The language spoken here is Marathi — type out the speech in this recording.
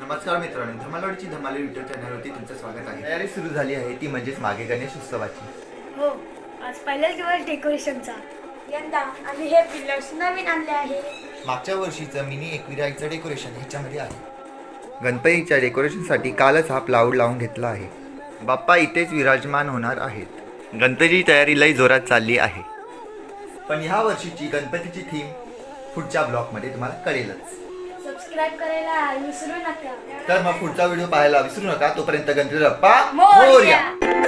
नमस्कार मित्रांनो धमालवाडीची धमाली युट्यूब चॅनलवरती तुमचं स्वागत आहे. तयारी सुरू झाली आहे ती म्हणजेच मागे गणेश उत्सवाची. हो आज पहिलाच दिवस डेकोरेशनचा यंदा आम्ही हे पिलर्स नवीन आणले आहे. मागच्या वर्षीचं मिनी एकविराईचं डेकोरेशन ह्याच्यामध्ये आहे. गणपतीच्या डेकोरेशनसाठी कालच हा प्लाऊड लावून घेतला आहे. बाप्पा इथेच विराजमान होणार आहेत. गणपतीची तयारी लई जोरात चालली आहे. पण ह्या वर्षीची गणपतीची थीम पुढच्या ब्लॉगमध्ये तुम्हाला कळेलच. सबस्क्राईब करायला विसरू नका. तर मग पुढचा व्हिडिओ पाहायला विसरू नका. तोपर्यंत गणपती बाप्पा मोरया. मोरया.